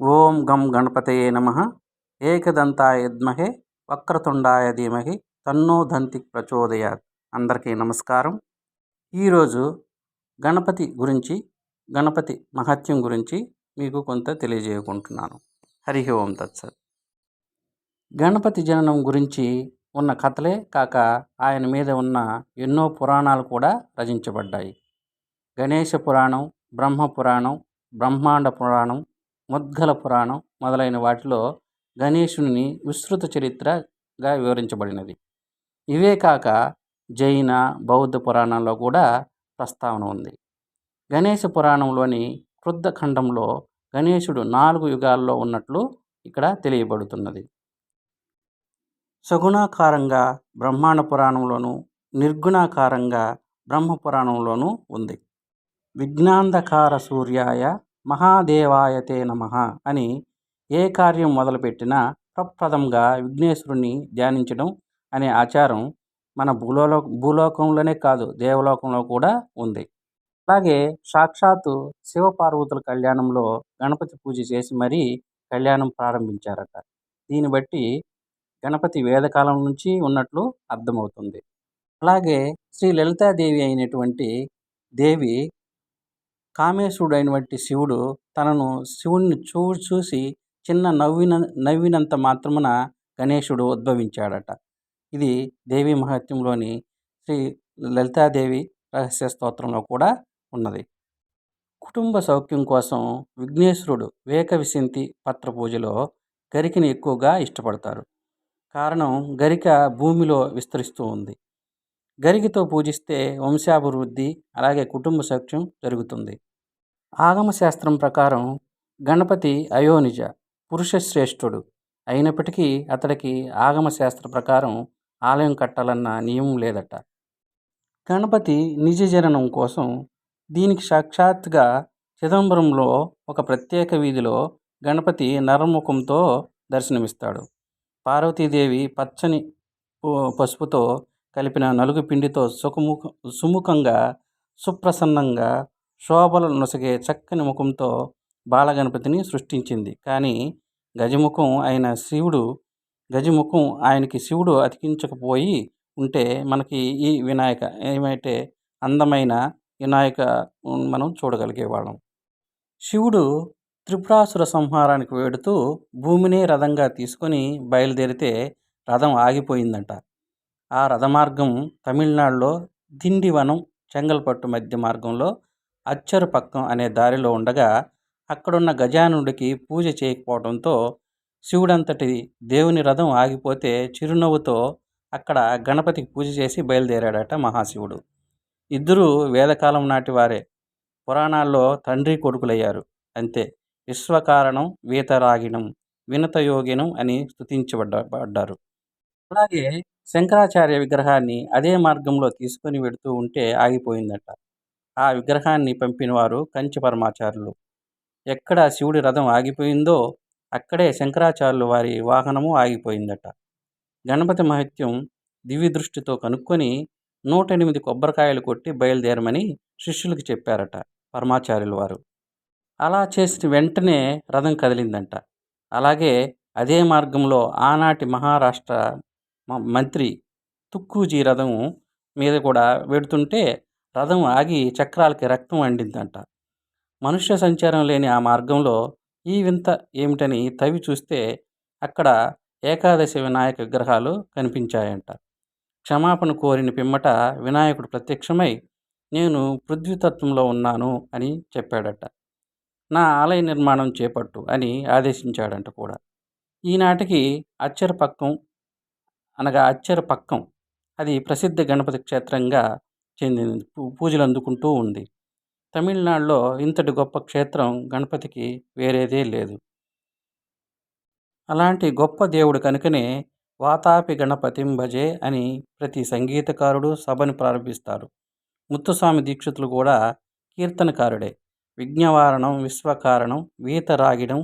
ఓం గం గణపతయే నమ. ఏకదంతాయ విద్మహే వక్రతుండాయ ధీమహి తన్నో దంతి ప్రచోదయాత్. అందరికీ నమస్కారం. ఈరోజు గణపతి గురించి గణపతి మహత్యం గురించి మీకు కొంత తెలియజేయకుంటున్నాను. హరి ఓం తత్సత్. గణపతి జననం గురించి ఉన్న కథలే కాక ఆయన మీద ఉన్న ఎన్నో పురాణాలు కూడా రచించబడ్డాయి. గణేష పురాణం బ్రహ్మ పురాణం బ్రహ్మాండ పురాణం ముద్గల పురాణం మొదలైన వాటిలో గణేశుని విస్తృత చరిత్రగా వివరించబడినది. ఇవే కాక జైన బౌద్ధ పురాణంలో కూడా ప్రస్తావన ఉంది. గణేశ పురాణంలోని క్రుద్ధ ఖండంలో గణేశుడు నాలుగు యుగాల్లో ఉన్నట్లు ఇక్కడ తెలియబడుతున్నది. సగుణాకారంగా బ్రహ్మాండ పురాణంలోను నిర్గుణాకారంగా బ్రహ్మ పురాణంలోనూ ఉంది. విజ్ఞాంధకార సూర్యాయ మహాదేవాయతే నమ అని ఏ కార్యం మొదలుపెట్టినా ప్రప్రదంగా విఘ్నేశ్వరుణ్ణి ధ్యానించడం అనే ఆచారం మన భూలోక భూలోకంలోనే కాదు దేవలోకంలో కూడా ఉంది. అలాగే సాక్షాత్తు శివపార్వతుల కళ్యాణంలో గణపతి పూజ చేసి మరీ కళ్యాణం ప్రారంభించారట. దీన్ని బట్టి గణపతి వేదకాలం నుంచి ఉన్నట్లు అర్థమవుతుంది. అలాగే శ్రీ లలితాదేవి అయినటువంటి దేవి కామేశుడైనటువంటి శివుడు తనను శివుణ్ణి చూ చూసి చిన్న నవ్విన నవ్వినంత మాత్రమున గణేశుడు ఉద్భవించాడట. ఇది దేవి మహత్యంలోని శ్రీ లలితాదేవి రహస్య స్తోత్రంలో కూడా ఉన్నది. కుటుంబ సౌఖ్యం కోసం విఘ్నేశ్వరుడు వేక విశంతి పత్ర పూజలో గరికని ఎక్కువగా ఇష్టపడతారు. కారణం గరిక భూమిలో విస్తరిస్తూ ఉంది. గరిగితో పూజిస్తే వంశాభివృద్ధి అలాగే కుటుంబ సఖ్యం జరుగుతుంది. ఆగమశాస్త్రం ప్రకారం గణపతి అయోనిజ పురుషశ్రేష్ఠుడు అయినప్పటికీ అతడికి ఆగమశాస్త్ర ప్రకారం ఆలయం కట్టాలన్న నియమం లేదట. గణపతి నిజ జననం కోసం దీనికి సాక్షాత్గా చిదంబరంలో ఒక ప్రత్యేక వీధిలో గణపతి నరముఖంతో దర్శనమిస్తాడు. పార్వతీదేవి పచ్చని పసుపుతో కలిపిన నలుగు పిండితో సుఖముఖ సుముఖంగా సుప్రసన్నంగా శోభలు నొసగే చక్కని ముఖంతో బాలగణపతిని సృష్టించింది. కానీ గజముఖం అయిన శివుడు గజముఖం ఆయనకి శివుడు అతికించకపోయి ఉంటే మనకి ఈ వినాయక ఏమైతే అందమైన వినాయక మనం చూడగలిగేవాళ్ళం. శివుడు త్రిపురాసుర సంహారానికి వేడుతూ భూమిని రథంగా తీసుకొని బయలుదేరితే రథం ఆగిపోయిందంట. ఆ రథమార్గం తమిళనాడులో దిండివనం చెంగల్పట్టు మధ్య మార్గంలో అచ్చరుపక్కం అనే దారిలో ఉండగా అక్కడున్న గజానుడికి పూజ చేయకపోవడంతో శివుడంతటి దేవుని రథం ఆగిపోతే చిరునవ్వుతో అక్కడ గణపతికి పూజ చేసి బయలుదేరాడట మహాశివుడు. ఇద్దరూ వేదకాలం నాటి వారే. పురాణాల్లో తండ్రి కొడుకులయ్యారు. అంతే. విశ్వకారణం వీతరాగిణం వినతయోగినం అని స్థుతించబడ్డారు అలాగే శంకరాచార్య విగ్రహాన్ని అదే మార్గంలో తీసుకొని వెడుతూ ఉంటే ఆగిపోయిందట. ఆ విగ్రహాన్ని పంపినవారు కంచి పరమాచార్యులు. ఎక్కడ శివుడి రథం ఆగిపోయిందో అక్కడే శంకరాచార్యులు వారి వాహనము ఆగిపోయిందట. గణపతి మహత్యం దివ్య దృష్టితో కనుక్కొని నూట ఎనిమిది కొబ్బరికాయలు కొట్టి బయలుదేరమని శిష్యులకు చెప్పారట పరమాచార్యులు వారు. అలా చేసిన వెంటనే రథం కదిలిందంట. అలాగే అదే మార్గంలో ఆనాటి మహారాష్ట్ర మంత్రి తుక్కూజీ రథం మీద కూడా వెడుతుంటే రథం ఆగి చక్రాలకి రక్తం అండిందంట మనుష్య సంచారం లేని ఆ మార్గంలో ఈ వింత ఏమిటని తవి చూస్తే అక్కడ ఏకాదశి వినాయక విగ్రహాలు కనిపించాయంట. క్షమాపణ కోరిన పిమ్మట వినాయకుడు ప్రత్యక్షమై నేను పృథ్వీతత్వంలో ఉన్నాను అని చెప్పాడట. నా ఆలయ నిర్మాణం చేపట్టు అని ఆదేశించాడంట కూడా. ఈనాటికి అచ్చరపక్కం అనగా అచ్చరపక్కం అది ప్రసిద్ధ గణపతి క్షేత్రంగా చెందింది. పూజలు అందుకుంటూ ఉంది. తమిళనాడులో ఇంతటి గొప్ప క్షేత్రం గణపతికి వేరేదే లేదు. అలాంటి గొప్ప దేవుడు కనుకనే వాతాపి గణపతిం భజే అని ప్రతి సంగీతకారుడు సభను ప్రారంభిస్తారు. ముత్తుస్వామి దీక్షితులు కూడా కీర్తనకారుడే. విఘ్నవారణం విశ్వకారణం వీతరాగిడం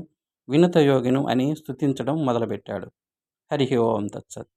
వినుతయోగినం అని స్థుతించడం మొదలుపెట్టాడు. హరి ఓం తత్సత్.